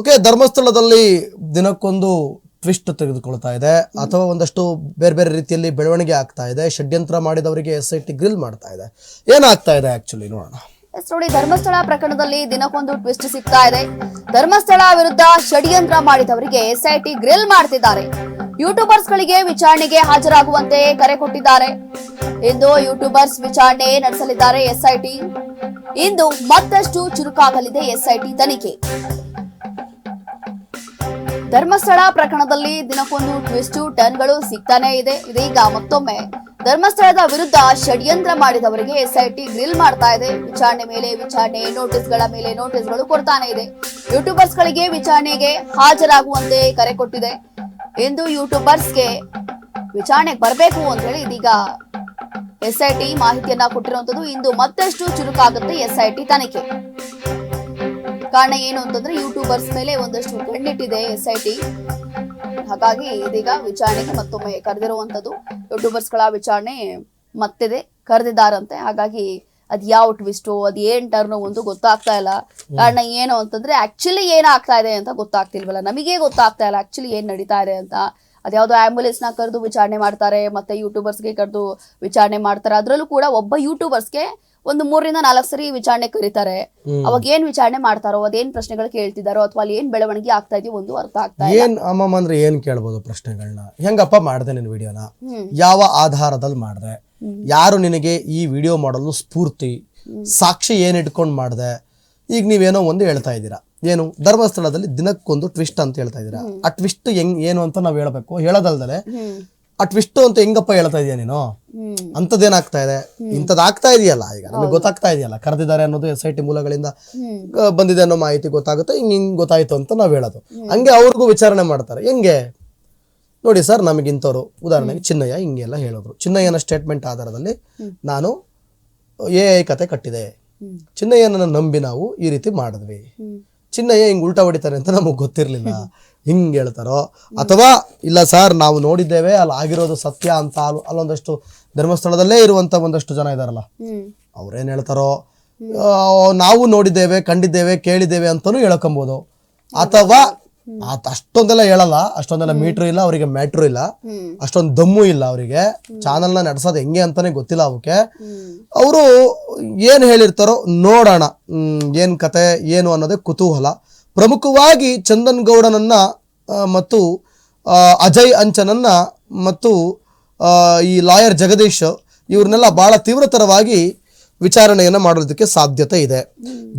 Okay, ಧರ್ಮಸ್ಥಳದಲ್ಲಿ ದಿನಕ್ಕೊಂದು twist ತೆಗೆದುಕೊಳ್ತಾ ಇದೆ. ಅಥವಾ ಒಂದಷ್ಟು ಬೇರೆ ಬೇರೆ ರೀತಿಯಲ್ಲಿ ಬೆಳವಣಿಗೆ ಆಗ್ತಾ ಇದೆ. ಷಡ್ಯಂತ್ರ ಮಾಡಿದವರಿಗೆ ಎಸ್ ಐ ಟಿ ಗ್ರಿಲ್ ಮಾಡ್ತಾ ಇದೆ. ಏನಾಗ್ತಾ ಇದೆ ಆಕ್ಚುಲಿ ನೋಡೋಣ. ಎಸ್, ನೋಡಿ, ಧರ್ಮಸ್ಥಳ ಪ್ರಕರಣದಲ್ಲಿ ದಿನಕ್ಕೊಂದು ಟ್ವಿಸ್ಟ್ ಸಿಗ್ತಾ ಇದೆ. ಧರ್ಮಸ್ಥಳ ವಿರುದ್ಧ ಷಡ್ಯಂತ್ರ ಮಾಡಿದವರಿಗೆ ಎಸ್ಐಟಿ ಗ್ರಿಲ್ ಮಾಡ್ತಿದ್ದಾರೆ. ಯೂಟ್ಯೂಬರ್ಸ್ ಗಳಿಗೆ ವಿಚಾರಣೆಗೆ ಹಾಜರಾಗುವಂತೆ ಕರೆ ಕೊಟ್ಟಿದ್ದಾರೆ. ಇಂದು ಯೂಟ್ಯೂಬರ್ಸ್ ವಿಚಾರಣೆ ನಡೆಸಲಿದ್ದಾರೆ ಎಸ್ಐಟಿ ಇಂದು ಮತ್ತಷ್ಟು ಚುರುಕಾಗಲಿದೆ ಎಸ್ಐಟಿ ತನಿಖೆ. ಧರ್ಮಸ್ಥಳ ಪ್ರಕರಣದಲ್ಲಿ ದಿನಕ್ಕೊಂದು ಟ್ವಿಸ್ಟ್, ಟರ್ನ್ಗಳು ಸಿಗ್ತಾನೆ ಇದೆ. ಇದೀಗ ಮತ್ತೊಮ್ಮೆ ಧರ್ಮಸ್ಥಳದ ವಿರುದ್ಧ ಷಡ್ಯಂತ್ರ ಮಾಡಿದವರಿಗೆ ಎಸ್ಐಟಿ ಗ್ರಿಲ್ ಮಾಡ್ತಾ ಇದೆ. ವಿಚಾರಣೆ ಮೇಲೆ ವಿಚಾರಣೆ, ನೋಟಿಸ್ಗಳ ಮೇಲೆ ನೋಟಿಸ್ಗಳು ಕೊಡ್ತಾನೆ ಇದೆ. ಯೂಟ್ಯೂಬರ್ಸ್ ಗಳಿಗೆ ವಿಚಾರಣೆಗೆ ಹಾಜರಾಗುವಂತೆ ಕರೆ ಕೊಟ್ಟಿದೆ. ಎಂದು ಯೂಟ್ಯೂಬರ್ಸ್ಗೆ ವಿಚಾರಣೆಗೆ ಬರಬೇಕು ಅಂತ ಹೇಳಿ ಇದೀಗ ಎಸ್ಐಟಿ ಮಾಹಿತಿಯನ್ನ ಕೊಟ್ಟಿರುವಂತದ್ದು. ಇಂದು ಮತ್ತಷ್ಟು ಚುರುಕಾಗುತ್ತೆ ಎಸ್ಐಟಿ ತನಿಖೆ. ಕಾರಣ ಏನು ಅಂತಂದ್ರೆ ಯೂಟ್ಯೂಬರ್ಸ್ ಮೇಲೆ ಒಂದಷ್ಟು ಕಣ್ಣಿಟ್ಟಿದೆ ಎಸ್ ಐ ಟಿ ಹಾಗಾಗಿ ಇದೀಗ ವಿಚಾರಣೆಗೆ ಮತ್ತೊಮ್ಮೆ ಕರೆದಿರುವಂತದ್ದು ಯೂಟ್ಯೂಬರ್ಸ್ಗಳ ವಿಚಾರಣೆ ಮತ್ತಿದೆ, ಕರೆದಿದ್ದಾರಂತೆ. ಹಾಗಾಗಿ ಅದ್ ಯಾವ ಟ್ವಿಸ್ಟು ಅದ್ ಏನ್ ಟರ್ನ್ ಒಂದು ಗೊತ್ತಾಗ್ತಾ ಇಲ್ಲ. ಕಾರಣ ಏನು ಅಂತಂದ್ರೆ ಆಕ್ಚುಲಿ ಏನಾಗ್ತಾ ಇದೆ ಅಂತ ಗೊತ್ತಾಗ್ತಿಲ್ವಲ್ಲ. ನಮಗೆ ಗೊತ್ತಾಗ್ತಾ ಇಲ್ಲ ಆಕ್ಚುಲಿ ಏನ್ ನಡೀತಾ ಇದೆ ಅಂತ. ಅದ್ಯಾವುದೋ ನ ಕರೆದು ವಿಚಾರಣೆ ಮಾಡ್ತಾರೆ, ಮತ್ತೆ ಯೂಟ್ಯೂಬರ್ಸ್ಗೆ ಕರೆದು ವಿಚಾರಣೆ ಮಾಡ್ತಾರೆ. ಅದ್ರಲ್ಲೂ ಕೂಡ ಒಬ್ಬ ಯೂಟ್ಯೂಬರ್ಸ್ಗೆ ಒಂದು ಮೂರರಿಂದ ನಾಲ್ಕು ಸರಿ ವಿಚಾರಣೆ ಕರೀತಾರೆ. ಅವಾಗ ಏನ್ ವಿಚಾರಣೆ ಮಾಡ್ತಾರೋ ಅದೇನ್ ಪ್ರಶ್ನೆಗಳು ಕೇಳ್ತಿದಾರೋ ಅಥವಾ ಅಲ್ಲಿ ಏನ್ ಬೆಳವಣಿಗೆ ಆಗ್ತಾ ಇದೆಯೋ ಒಂದು ಅರ್ಥ ಆಗ್ತಾ ಇಲ್ಲ. ಏನ್ ಅಮ್ಮಮ್ಮ ಅಂದ್ರೆ ಏನ್ ಕೇಳ್ಬೋದು ಪ್ರಶ್ನೆಗಳನ್ನ ಹೆಂಗಪ್ಪ ಮಾಡ್ದೆ ನಿನ್ ವಿಡಿಯೋನ? ಯಾವ ಆಧಾರದಲ್ಲಿ ಮಾಡ್ದೆ? ಯಾರು ನಿನಗೆ ಈ ವಿಡಿಯೋ ಮಾಡಲು ಸ್ಫೂರ್ತಿ? ಸಾಕ್ಷಿ ಏನ್ ಇಟ್ಕೊಂಡ್ ಮಾಡ್ದೆ? ಈಗ ನೀವೇನೋ ಒಂದು ಹೇಳ್ತಾ ಇದ್ದೀರಾ. ಏನು ಧರ್ಮಸ್ಥಳದಲ್ಲಿ ದಿನಕ್ಕೊಂದು ಟ್ವಿಸ್ಟ್ ಅಂತ ಹೇಳ್ತಾ ಇದ್ದೀರಾ. ಆ ಟ್ವಿಸ್ಟ್ ಹೆಂಗ್ ಏನು ಅಂತ ನಾವು ಹೇಳ್ಬೇಕು. ಹೇಳೋದಲ್ದಲೆ ಆ ಟ್ವಿಸ್ಟ್ ಅಂತ ಹೆಂಗಪ್ಪ ಹೇಳ್ತಾ ಇದೀಯ ನೀನು? ಅಂತದೇನಾಗ್ತಾ ಇದೆ? ಇಂಥದ್ದು ಆಗ್ತಾ ಇದೆಯಲ್ಲ ಈಗ ನಮಗೆ ಗೊತ್ತಾಗ್ತಾ ಇದೆಯಲ್ಲ ಕರೆದಿದ್ದಾರೆ ಅನ್ನೋದು ಎಸ್ ಐ ಟಿ ಮೂಲಗಳಿಂದ ಬಂದಿದೆ ಅನ್ನೋ ಮಾಹಿತಿ ಗೊತ್ತಾಗುತ್ತೆ ಹಿಂಗೆ ಹಿಂಗೆ ಗೊತ್ತಾಯ್ತು ಅಂತ ನಾವ್ ಹೇಳೋದು. ಹಂಗೆ ಅವ್ರಿಗೂ ವಿಚಾರಣೆ ಮಾಡ್ತಾರೆ. ಹೆಂಗೆ? ನೋಡಿ ಸರ್ ನಮಗೆ ಇಂಥವ್ರು ಉದಾಹರಣೆಗೆ ಚಿನ್ನಯ್ಯ ಹಿಂಗೆಲ್ಲ ಹೇಳಿದ್ರು. ಚಿನ್ನಯ್ಯನ ಸ್ಟೇಟ್ಮೆಂಟ್ ಆಧಾರದಲ್ಲಿ ನಾನು ಎ ಐ ಕತೆ ಕಟ್ಟಿದೆ. ಚಿನ್ನಯ್ಯನನ್ನು ನಂಬಿ ನಾವು ಈ ರೀತಿ ಮಾಡಿದ್ವಿ. ಚಿನ್ನಯ್ಯ ಹಿಂಗೆ ಉಲ್ಟಾ ಹೊಡಿತಾರೆ ಅಂತ ನಮಗೆ ಗೊತ್ತಿರಲಿಲ್ಲ. ಹಿಂಗೆ ಹೇಳ್ತಾರೋ? ಅಥವಾ ಇಲ್ಲ ಸರ್ ನಾವು ನೋಡಿದ್ದೇವೆ ಅಲ್ಲಿ ಆಗಿರೋದು ಸತ್ಯ ಅಂತ ಅಲ್ಲಿ ಅಲ್ಲೊಂದಷ್ಟು ಧರ್ಮಸ್ಥಳದಲ್ಲೇ ಇರುವಂತ ಒಂದಷ್ಟು ಜನ ಇದಾರಲ್ಲ. ಅವ್ರೇನು ಹೇಳ್ತಾರೋ? ನಾವು ನೋಡಿದ್ದೇವೆ ಕಂಡಿದ್ದೇವೆ ಕೇಳಿದ್ದೇವೆ ಅಂತಾನೂ ಹೇಳ್ಕೊಬೋದು. ಅಥವಾ ಆತ ಅಷ್ಟೊಂದೆಲ್ಲ ಹೇಳಲ್ಲ ಅಷ್ಟೊಂದೆಲ್ಲ ಮೀಟರ್ ಇಲ್ಲ ಅವರಿಗೆ ಮ್ಯಾಟ್ರು ಇಲ್ಲ. ಅಷ್ಟೊಂದು ದಮ್ಮು ಇಲ್ಲ ಅವರಿಗೆ. ಚಾನಲ್ನ ನಡೆಸೋದು ಹೆಂಗೆ ಅಂತಾನೆ ಗೊತ್ತಿಲ್ಲ ಅವಕ್ಕೆ ಅವರು ಏನು ಹೇಳಿರ್ತಾರೋ ನೋಡೋಣ. ಏನ್ ಕತೆ ಏನು ಅನ್ನೋದೇ ಕುತೂಹಲ. ಪ್ರಮುಖವಾಗಿ ಚಂದನ್ ಗೌಡನನ್ನ ಮತ್ತು ಅಜಯ್ ಅಂಚನನ್ನ ಮತ್ತು ಈ ಲಾಯರ್ ಜಗದೀಶ್ ಇವ್ರನ್ನೆಲ್ಲ ಬಹಳ ತೀವ್ರತರವಾಗಿ ವಿಚಾರಣೆಯನ್ನ ಮಾಡೋದಕ್ಕೆ ಸಾಧ್ಯತೆ ಇದೆ.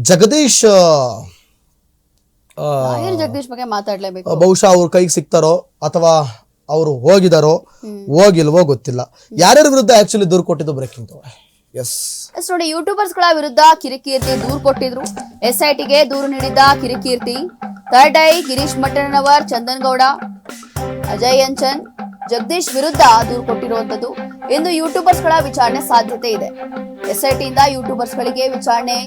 ಜಗದೀಶ್ ಲಾಯರ್ ಜಗದೀಶ್ ಬಗ್ಗೆ ಮಾತಾಡ್ಲೇಬೇಕು. ಬಹುಶಃ ಅವ್ರ ಕೈಗೆ ಸಿಗ್ತಾರೋ ಅಥವಾ ಅವರು ಹೋಗಿದಾರೋ ಹೋಗಿಲ್ವೋ ಗೊತ್ತಿಲ್ಲ. ಯಾರ್ಯಾರ ವಿರುದ್ಧ ಆಕ್ಚುಲಿ ದೂರು ಕೊಟ್ಟಿದ್ದು ಬ್ರೇಕಿಂಗ್ ಎಸ್ ಎಸ್ ನೋಡಿ ಯೂಟ್ಯೂಬರ್ಸ್ಗಳ ವಿರುದ್ಧ ಕಿರಿಕೀರ್ತಿ ದೂರು ಕೊಟ್ಟಿದ್ರು. ಎಸ್ ಐ ಟಿಗೆ ದೂರು ನೀಡಿದ್ದ ಕಿರಿಕೀರ್ತಿ. ಥರ್ಡ್ ಐ ಗಿರೀಶ್ ಮಟ್ಟಣ್ಣನವರ್ ಚಂದನ್ ಗೌಡ ಅಜಯ್ ಅಂಚನ್ ಜಗದೀಶ್ ವಿರುದ್ಧ ದೂರು ಕೊಟ್ಟಿರುವಂತದ್ದು ಇಂದು ಯೂಟ್ಯೂಬರ್ಸ್ಗಳ ವಿಚಾರಣೆ ಸಾಧ್ಯತೆ ಇದೆ. ಎಸ್ ಐ ಟಿಯಿಂದ ಯೂಟ್ಯೂಬರ್ಸ್ ಗಳಿಗೆ ವಿಚಾರಣೆ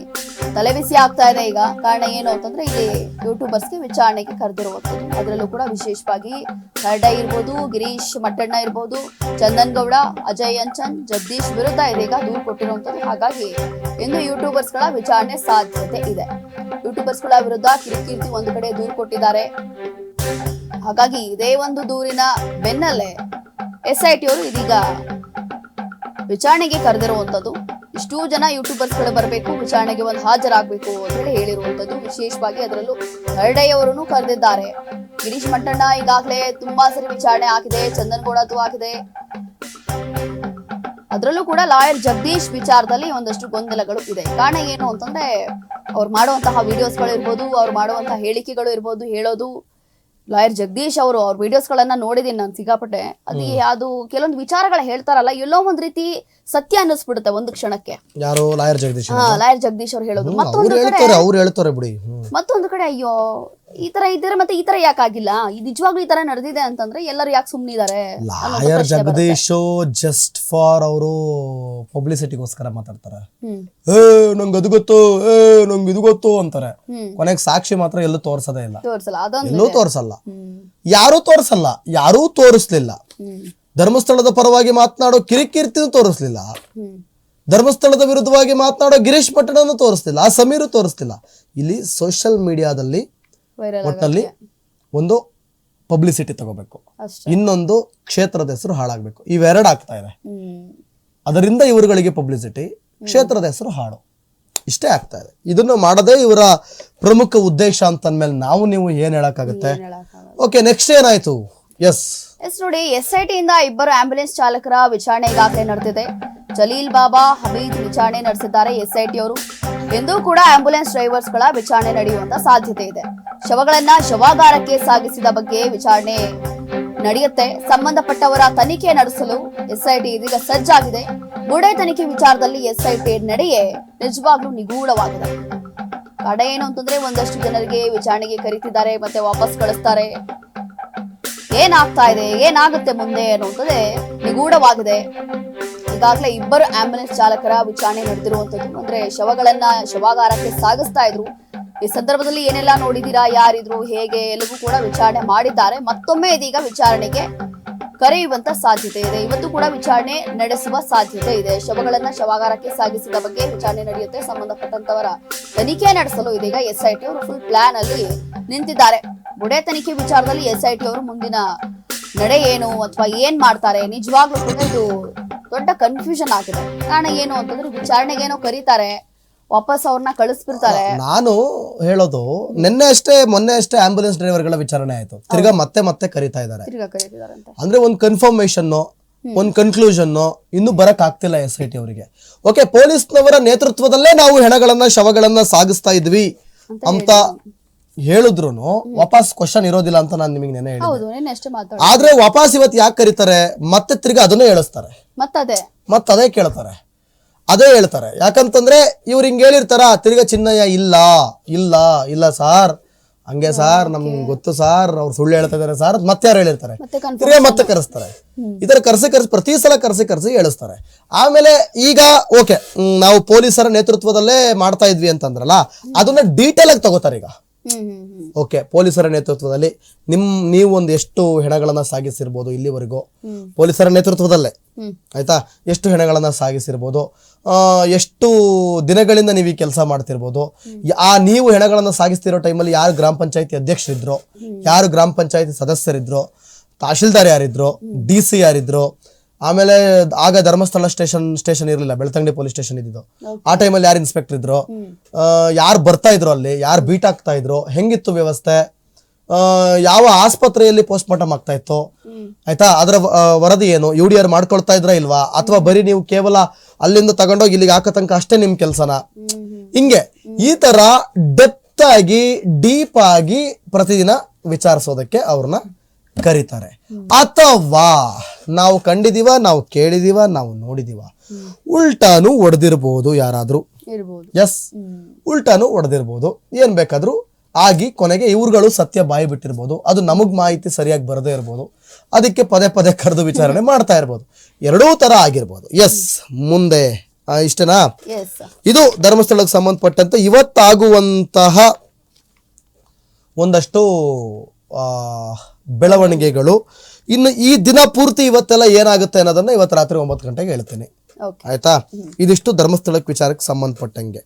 ತಲೆಬಿಸಿ ಆಗ್ತಾ ಇದೆ ಈಗ. ಕಾರಣ ಏನು ಅಂತಂದ್ರೆ, ಇಲ್ಲಿ ಯೂಟ್ಯೂಬರ್ಸ್ಗೆ ವಿಚಾರಣೆಗೆ ಕರೆದಿರುವಂತದ್ದು ಅದರಲ್ಲೂ ಕೂಡ ವಿಶೇಷವಾಗಿ ಕರ್ಡ ಇರ್ಬೋದು, ಗಿರೀಶ್ ಮಟ್ಟಣ್ಣ ಇರ್ಬೋದು, ಚಂದನ್ ಗೌಡ, ಅಜಯ್ ಅಂಚನ್, ಜಗದೀಶ್ ವಿರುದ್ಧ ಇದೀಗ ದೂರು ಕೊಟ್ಟಿರುವಂಥದ್ದು. ಹಾಗಾಗಿ ಇಂದು ಯೂಟ್ಯೂಬರ್ಸ್ಗಳ ವಿಚಾರಣೆ ಸಾಧ್ಯತೆ ಇದೆ. ಯೂಟ್ಯೂಬರ್ಸ್ಗಳ ವಿರುದ್ಧ ಕಿರಿಕೀರ್ತಿ ಒಂದು ಕಡೆ ದೂರು ಕೊಟ್ಟಿದ್ದಾರೆ. ಹಾಗಾಗಿ ಇದೇ ಒಂದು ದೂರಿನ ಬೆನ್ನಲ್ಲೇ ಎಸ್ ಐ ಅವರು ಇದೀಗ ವಿಚಾರಣೆಗೆ ಕರೆದಿರುವಂತದ್ದು, ಇಷ್ಟೂ ಜನ ಯೂಟ್ಯೂಬರ್ಸ್ಗಳು ಬರಬೇಕು, ವಿಚಾರಣೆಗೆ ಒಂದು ಹಾಜರಾಗಬೇಕು ಅಂತ ಹೇಳಿ ಹೇಳಿರುವಂಥದ್ದು ವಿಶೇಷವಾಗಿ ಅದರಲ್ಲೂ ಹರ್ಡೈ ಅವರನ್ನು ಕರೆದಿದ್ದಾರೆ. ಗಿರೀಶ್ ಮಟ್ಟಣ್ಣ ಈಗಾಗಲೇ ತುಂಬಾ ಸರಿ ವಿಚಾರಣೆ ಆಗಿದೆ ಚಂದನ್ ಗೌಡದ್ದು ಆಗಿದೆ. ಅದರಲ್ಲೂ ಕೂಡ ಲಾಯರ್ ಜಗದೀಶ್ ವಿಚಾರದಲ್ಲಿ ಒಂದಷ್ಟು ಗೊಂದಲಗಳು ಇದೆ. ಕಾರಣ ಏನು ಅಂತಂದ್ರೆ, ಅವ್ರು ಮಾಡುವಂತಹ ವಿಡಿಯೋಸ್ಗಳು ಇರ್ಬೋದು, ಅವ್ರು ಮಾಡುವಂತಹ ಹೇಳಿಕೆಗಳು ಇರ್ಬೋದು, ಹೇಳೋದು ಲಾಯರ್ ಜಗದೀಶ್ ಅವರು ಅವ್ರ ವಿಡಿಯೋಸ್ಗಳನ್ನ ನೋಡಿದೀನಿ ನಾನು ಸಿಕ್ಕಾಪಟ್ಟೆ. ಅದು ಅದು ಕೆಲವೊಂದು ವಿಚಾರಗಳ ಹೇಳ್ತಾರಲ್ಲ ಎಲ್ಲೋ ಒಂದ್ ರೀತಿ ಸತ್ಯ ಅನ್ನಿಸ್ಬಿಡುತ್ತೆ ಒಂದು ಕ್ಷಣಕ್ಕೆ. ಯಾರು ಲಾಯರ್ ಜಗದೀಶ್ ಹಾ ಲಾಯರ್ ಜಗದೀಶ್ ಅವ್ರು ಹೇಳೋದು. ಮತ್ತೊಂದು ಕಡೆ ಅವ್ರು ಹೇಳ್ತಾರೆ ಬಿಡಿ. ಮತ್ತೊಂದು ಕಡೆ ಅಯ್ಯೋ ಈ ತರ ಇದ್ದಾರೆ ಮತ್ತೆ ಈ ತರ ಯಾಕಾಗಿಲ್ಲ ಇದು ನಿಜವಾಗ್ಲೂ ಈ ತರ ನಡೆದಿದೆ ಅಂತಂದ್ರೆ ಎಲ್ಲರೂ ಯಾಕೆ ಸುಮ್ಮನಿದ್ದಾರೆ ಲಾಯರ್ ಜಗದೀಶ್ ಜಸ್ಟ್ ಫಾರ್ ಅವರು ಪಬ್ಲಿಸಿಟಿಗೋಸ್ಕರ ಮಾತಾಡ್ತಾರೆ. ಏ ನಂಗೆ ಅದು ಗೊತ್ತು ಏ ನಂಗೆ ಇದು ಗೊತ್ತು ಅಂತಾರೆ. ಕೊನೆಗೆ ಸಾಕ್ಷಿ ಮಾತ್ರ ಎಲ್ಲೂ ತೋರ್ಸದೇ ಇಲ್ಲ. ತೋರ್ಸಲ್ಲ ಅದೊಂದು ಎಲ್ಲೂ ತೋರ್ಸಲ್ಲ. ಯಾರು ಯಾರೂ ತೋರ್ಸಲ್ಲ ಯಾರೂ ತೋರಿಸ್ಲಿಲ್ಲ. ಧರ್ಮಸ್ಥಳದ ಪರವಾಗಿ ಮಾತನಾಡೋ ಕಿರಿಕಿರ್ತಿನೂ ತೋರಿಸ್ಲಿಲ್ಲ. ಧರ್ಮಸ್ಥಳದ ವಿರುದ್ಧವಾಗಿ ಮಾತನಾಡೋ ಗಿರೀಶ್ ಪಟ್ಟಣನೂ ತೋರಿಸ್ತಿಲ್ಲ ಆ ಸಮೀರು ತೋರಿಸ್ತಿಲ್ಲ ಇಲ್ಲಿ ಸೋಷಿಯಲ್ ಮೀಡಿಯಾದಲ್ಲಿ ವೈರಲ್ ಒಟ್ಟಲ್ಲಿ ಒಂದು ಪಬ್ಲಿಸಿಟಿ ತಗೋಬೇಕು. ಇನ್ನೊಂದು ಕ್ಷೇತ್ರದ ಹೆಸರು ಹಾಳಾಗಬೇಕು. ಇವೆರಡು ಆಗ್ತಾ ಇದೆ. ಅದರಿಂದ ಇವರುಗಳಿಗೆ ಪಬ್ಲಿಸಿಟಿ ಕ್ಷೇತ್ರದ ಹೆಸರು ಹಾಳು. ಇಷ್ಟೇ ಆಗ್ತಾ ಇದೆ. ಇದನ್ನು ಮಾಡದೇ ಇವರ ಪ್ರಮುಖ ಉದ್ದೇಶ ಅಂತಂದ್ಮೇಲೆ ನಾವು ನೀವು ಏನ್ ಹೇಳಕ್ಕಾಗುತ್ತೆ? ಓಕೆ ನೆಕ್ಸ್ಟ್ ಏನಾಯ್ತು? ಎಸ್ ಎಸ್ ನೋಡಿ ಎಸ್ ಐ ಟಿಯಿಂದ ಇಬ್ಬರು ಆಂಬ್ಯುಲೆನ್ಸ್ ಚಾಲಕರ ವಿಚಾರಣೆ ಈಗಾಗಲೇ ನಡೆದಿದೆ. ಜಲೀಲ್ ಬಾಬಾ ಹಮೀದ್ ವಿಚಾರಣೆ ನಡೆಸಿದ್ದಾರೆ ಎಸ್ ಐ ಟಿ ಅವರು. ಎಂದೂ ಕೂಡ ಆಂಬ್ಯುಲೆನ್ಸ್ ಡ್ರೈವರ್ಸ್ಗಳ ವಿಚಾರಣೆ ನಡೆಯುವಂತ ಸಾಧ್ಯತೆ ಇದೆ. ಶವಗಳನ್ನ ಶವಾಗಾರಕ್ಕೆ ಸಾಗಿಸಿದ ಬಗ್ಗೆ ವಿಚಾರಣೆ ನಡೆಯುತ್ತೆ. ಸಂಬಂಧಪಟ್ಟವರ ತನಿಖೆ ನಡೆಸಲು ಎಸ್ಐಟಿ ಇದೀಗ ಸಜ್ಜಾಗಿದೆ. ಗುಡೆ ತನಿಖೆ ವಿಚಾರದಲ್ಲಿ ಎಸ್ಐಟಿ ನಡೆಯೇ ನಿಜವಾಗ್ಲೂ ನಿಗೂಢವಾಗಿದೆ. ಕಡ ಏನು ಅಂತಂದ್ರೆ ಒಂದಷ್ಟು ಜನರಿಗೆ ವಿಚಾರಣೆಗೆ ಕರೀತಿದ್ದಾರೆ, ಮತ್ತೆ ವಾಪಸ್ ಕಳಿಸ್ತಾರೆ. ಏನಾಗ್ತಾ ಇದೆ, ಏನಾಗುತ್ತೆ ಮುಂದೆ ಅನ್ನುವಂಥದ್ದೇ ನಿಗೂಢವಾಗಿದೆ. ಈಗಾಗಲೇ ಇಬ್ಬರು ಆಂಬ್ಯುಲೆನ್ಸ್ ಚಾಲಕರ ವಿಚಾರಣೆ ನಡೆದಿರುವಂತದ್ದು ಅಂದ್ರೆ ಶವಗಳನ್ನ ಶವಾಗಾರಕ್ಕೆ ಸಾಗಿಸ್ತಾ ಇದ್ರು. ಈ ಸಂದರ್ಭದಲ್ಲಿ ಏನೆಲ್ಲ ನೋಡಿದೀರಾ, ಯಾರಿದ್ರು, ಹೇಗೆ ಎಲ್ಲವೂ ಕೂಡ ವಿಚಾರಣೆ ಮಾಡಿದ್ದಾರೆ. ಮತ್ತೊಮ್ಮೆ ಇದೀಗ ವಿಚಾರಣೆಗೆ ಕರೆಯುವಂತ ಸಾಧ್ಯತೆ ಇದೆ. ಇವತ್ತು ಕೂಡ ವಿಚಾರಣೆ ನಡೆಸುವ ಸಾಧ್ಯತೆ ಇದೆ. ಶವಗಳನ್ನ ಶವಾಗಾರಕ್ಕೆ ಸಾಗಿಸಿದ ಬಗ್ಗೆ ವಿಚಾರಣೆ ನಡೆಯುತ್ತೆ. ಸಂಬಂಧಪಟ್ಟಂತವರ ತನಿಖೆ ನಡೆಸಲು ಇದೀಗ ಎಸ್ಐಟಿ ಅವರು ಫುಲ್ ಪ್ಲಾನ್ ಅಲ್ಲಿ ನಿಂತಿದ್ದಾರೆ. ಬುಡೆ ತನಿಖೆ ವಿಚಾರದಲ್ಲಿ ಎಸ್ಐಟಿ ಅವರು ಮುಂದಿನ ನಡೆ ಏನು ಅಥವಾ ಏನ್ ಮಾಡ್ತಾರೆ? ನಿಜವಾಗ್ಲೂ ಕೂಡ ಇದು ದೊಡ್ಡ ಕನ್ಫ್ಯೂಷನ್ ಆಗಿದೆ. ಕಾರಣ ಏನು ಅಂತಂದ್ರೆ ವಿಚಾರಣೆಗೆ ಏನೋ ಕರೀತಾರೆ. ವಾಪಸ್ ಅವ್ರನ್ನ ಕಳಿಸ್ಬಿಡ್ತಾರೆ. ನಾನು ಹೇಳೋದು ನಿನ್ನೆ ಅಷ್ಟೇ ಮೊನ್ನೆ ಅಷ್ಟೇ ಆಂಬ್ಯುಲೆನ್ಸ್ ಡ್ರೈವರ್ಗಳ ವಿಚಾರಣೆ ಆಯ್ತು. ತಿರ್ಗಾ ಮತ್ತೆ ಮತ್ತೆ ಕರೀತಾ ಇದ್ದಾರೆ. ತಿರ್ಗಾ ಕರೀತಿದ್ದಾರೆ ಅಂತ ಅಂದ್ರೆ ಒಂದು ಕನ್ಫರ್ಮೇಶನ್ ಒಂದು ಕನ್ಕ್ಲೂಷನ್ ಇನ್ನು ಬರಕ್ ಆಗ್ತಿಲ್ಲ ಎಸ್ ಐ ಟಿ ಅವರಿಗೆ. ಓಕೆ ಪೊಲೀಸ್ನವರ ನೇತೃತ್ವದಲ್ಲೇ ನಾವು ಹೆಣಗಳನ್ನ ಶವಗಳನ್ನ ಸಾಗಿಸ್ತಾ ಇದ್ವಿ ಅಂತ ಹೇಳಿದ್ರು. ವಾಪಸ್ ಕ್ವಶನ್ ಇರೋದಿಲ್ಲ ಅಂತ ನಾನು ನಿಮಗೆ ನೆನೆ ಹೇಳಿ ಹೌದು ನಿನ್ನೆ ಅಷ್ಟೇ ಮಾತಾಡ ಆದ್ರೆ ವಾಪಸ್ ಇವತ್ತು ಯಾಕೆ ಕರೀತಾರೆ? ಮತ್ತೆ ತಿರ್ಗಾ ಅದನ್ನೇ ಹೇಳಿಸ್ತಾರೆ. ಮತ್ತದೇ. ಮತ್ತೆ ಅದೇ ಕೇಳ್ತಾರೆ. ಅದೇ ಹೇಳ್ತಾರೆ. ಯಾಕಂತಂದ್ರೆ ಇವ್ರು ಹಿಂಗೆ ಹೇಳಿರ್ತಾರ ತಿರ್ಗಾ ಚಿನ್ನಯ್ಯ ಇಲ್ಲ ಇಲ್ಲ ಇಲ್ಲ ಸಾರ್. ಹಂಗೆ ಸಾರ್ ನಮ್ಗೆ ಗೊತ್ತು ಸಾರ್ ಅವ್ರು ಸುಳ್ಳು ಹೇಳ್ತಾ ಇದಾರೆ ಸಾರ್ ಮತ್ತೆ ಯಾರು ಹೇಳಿರ್ತಾರೆ? ತಿರ್ಗ ಮತ್ತೆ ಕರೆಸ್ತಾರೆ. ಇದರ ಕರೆಸಿ ಕರ್ಸಿ ಪ್ರತಿ ಸಲ ಕರ್ಸಿ ಕರ್ಸಿ ಹೇಳಿಸ್ತಾರೆ. ಆಮೇಲೆ ಈಗ ಓಕೆ ನಾವು ಪೊಲೀಸರ ನೇತೃತ್ವದಲ್ಲೇ ಮಾಡ್ತಾ ಇದ್ವಿ ಅಂತಂದ್ರಲ್ಲ ಅದನ್ನ ಡೀಟೇಲ್ ಆಗಿ ತಗೋತಾರೆ ಈಗ. ಓಕೆ ಪೊಲೀಸರ ನೇತೃತ್ವದಲ್ಲಿ ನಿಮ್ ನೀವು ಒಂದು ಎಷ್ಟು ಹೆಣಗಳನ್ನ ಸಾಗಿಸಿರ್ಬೋದು ಇಲ್ಲಿವರೆಗೂ. ಪೊಲೀಸರ ನೇತೃತ್ವದಲ್ಲೇ? ಆಯ್ತಾ? ಎಷ್ಟು ಹೆಣಗಳನ್ನ ಸಾಗಿಸಿರ್ಬೋದು? ಆ, ಎಷ್ಟು ದಿನಗಳಿಂದ ನೀವು ಈ ಕೆಲಸ ಮಾಡ್ತಿರ್ಬೋದು? ಆ ನೀವು ಹೆಣಗಳನ್ನ ಸಾಗಿಸ್ತಿರೋ ಟೈಮಲ್ಲಿ ಯಾರು ಗ್ರಾಮ ಪಂಚಾಯತಿ ಅಧ್ಯಕ್ಷರಿದ್ರು? ಯಾರು ಗ್ರಾಮ ಪಂಚಾಯತಿ ಸದಸ್ಯರಿದ್ರು? ತಹಶೀಲ್ದಾರ್ ಯಾರಿದ್ರು? ಡಿ ಸಿ ಯಾರಿದ್ರು? ಆಮೇಲೆ ಆಗ ಧರ್ಮಸ್ಥಳ ಸ್ಟೇಷನ್ ಸ್ಟೇಷನ್ ಇರಲಿಲ್ಲ ಬೆಳ್ತಂಗಡಿ ಪೊಲೀಸ್ ಸ್ಟೇಷನ್ ಇದ್ದಿದ್ದು. ಆ ಟೈಮಲ್ಲಿ ಯಾರು ಇನ್ಸ್ಪೆಕ್ಟರ್ ಇದ್ರು? ಯಾರು ಬರ್ತಾ ಇದ್ರು ಅಲ್ಲಿ? ಯಾರು ಬೀಟ್ ಆಗ್ತಾ ಇದ್ರು? ಹೆಂಗಿತ್ತು ವ್ಯವಸ್ಥೆ? ಯಾವ ಆಸ್ಪತ್ರೆಯಲ್ಲಿ ಪೋಸ್ಟ್ ಮಾರ್ಟಮ್ ಆಗ್ತಾ ಇತ್ತು? ಆಯ್ತಾ? ಅದರ ವರದಿ ಏನು? ಯು ಡಿ ಆರ್ ಮಾಡ್ಕೊಳ್ತಾ ಇದ್ರ ಇಲ್ವಾ? ಅಥವಾ ಬರೀ ನೀವು ಕೇವಲ ಅಲ್ಲಿಂದ ತಗೊಂಡೋಗಿ ಇಲ್ಲಿಗೆ ಹಾಕೋ ತನಕ ಅಷ್ಟೇ ನಿಮ್ ಕೆಲ್ಸನ? ಹಿಂಗೆ. ಈ ತರ ಡೆಪ್ತ್ ಆಗಿ ಡೀಪ್ ಆಗಿ ಪ್ರತಿದಿನ ವಿಚಾರಿಸೋದಕ್ಕೆ ಅವ್ರನ್ನ ಕರೀತಾರೆ. ಅಥವಾ ನಾವು ಕಂಡಿದೀವ ನಾವು ಕೇಳಿದೀವ ನಾವು ನೋಡಿದೀವ. ಉಲ್ಟಾನು ಹೊಡೆದಿರ್ಬೋದು ಯಾರಾದ್ರೂ. ಎಸ್ ಉಲ್ಟಾನು ಹೊಡೆದಿರ್ಬೋದು ಏನ್ ಬೇಕಾದ್ರೂ ಆಗಿ ಕೊನೆಗೆ ಇವ್ರುಗಳು ಸತ್ಯ ಬಾಯಿ ಬಿಟ್ಟಿರ್ಬೋದು. ಅದು ನಮಗ್ ಮಾಹಿತಿ ಸರಿಯಾಗಿ ಬರದೇ ಇರ್ಬೋದು. ಅದಕ್ಕೆ ಪದೇ ಪದೇ ಕರೆದು ವಿಚಾರಣೆ ಮಾಡ್ತಾ ಇರ್ಬೋದು. ಎರಡೂ ತರ ಆಗಿರ್ಬೋದು. ಎಸ್ ಮುಂದೆ. ಇಷ್ಟೇನಾ? ಇದು ಧರ್ಮಸ್ಥಳಕ್ಕೆ ಸಂಬಂಧಪಟ್ಟಂತೆ ಇವತ್ತಾಗುವಂತಹ ಒಂದಷ್ಟು ಆ, ಬೆಳವಣಿಗೆಗಳು. ಇನ್ನು ಈ ದಿನ ಪೂರ್ತಿ ಇವತ್ತೆಲ್ಲ ಏನಾಗುತ್ತೆ ಅನ್ನೋದನ್ನ ಇವತ್ತು ರಾತ್ರಿ ಒಂಬತ್ತು ಗಂಟೆಗೆ ಹೇಳ್ತೀನಿ. ಆಯ್ತಾ? ಇದಿಷ್ಟು ಧರ್ಮಸ್ಥಳಕ್ಕೆ ವಿಚಾರಕ್ಕೆ ಸಂಬಂಧಪಟ್ಟಂಗೆ.